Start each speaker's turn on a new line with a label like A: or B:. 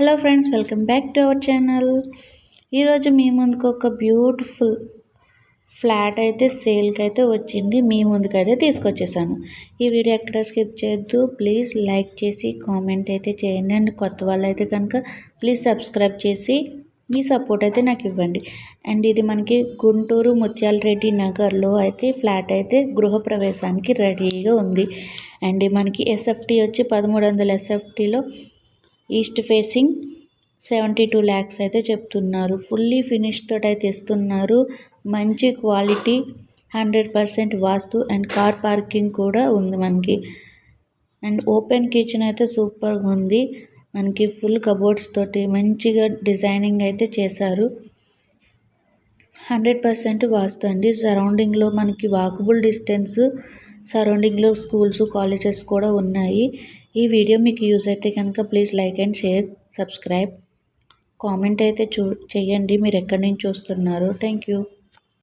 A: Hello friends welcome back to our channel. ఈరోజు మీ ముందుకు ఒక బ్యూటిఫుల్ ఫ్లాట్ అయితే సేల్కి అయితే వచ్చింది. మీ ముందుకు అయితే తీసుకొచ్చేసాను. ఈ వీడియో ఎక్కడ స్కిప్ చేయొద్దు. ప్లీజ్ లైక్ చేసి కామెంట్ అయితే చేయండి. అండ్ కొత్త వాళ్ళు అయితే కనుక ప్లీజ్ సబ్స్క్రైబ్ చేసి మీ సపోర్ట్ అయితే నాకు ఇవ్వండి. అండ్ ఇది మనకి గుంటూరు ముత్యాల రెడ్డి నగర్లో అయితే ఫ్లాట్ అయితే గృహప్రవేశానికి రెడీగా ఉంది. అండ్ మనకి ఎస్ఎఫ్టీ వచ్చి పదమూడు వందల ఎస్ఎఫ్టీలో east facing seventy two lakhs అయితే చెప్తున్నారు. ఫుల్లీ ఫినిష్ అయితే ఇస్తున్నారు మంచి quality hundred percent vastu and car parking కూడా ఉంది మనకి. అండ్ ఓపెన్ కిచెన్ అయితే సూపర్గా ఉంది. మనకి ఫుల్ కబోర్డ్స్ తోటి మంచిగా డిజైనింగ్ అయితే చేశారు. హండ్రెడ్ పర్సెంట్ వాస్తు అండి. సరౌండింగ్లో మనకి వాకబుల్ డిస్టెన్స్ సరౌండింగ్లో స్కూల్స్ కాలేజెస్ కూడా ఉన్నాయి. ఈ వీడియో మీకు యూజ్ అయితే కనుక please like and share subscribe. Comment అయితే చూ చేయండి మీరు ఎక్కడి నుంచి చూస్తున్నారు? Thank you.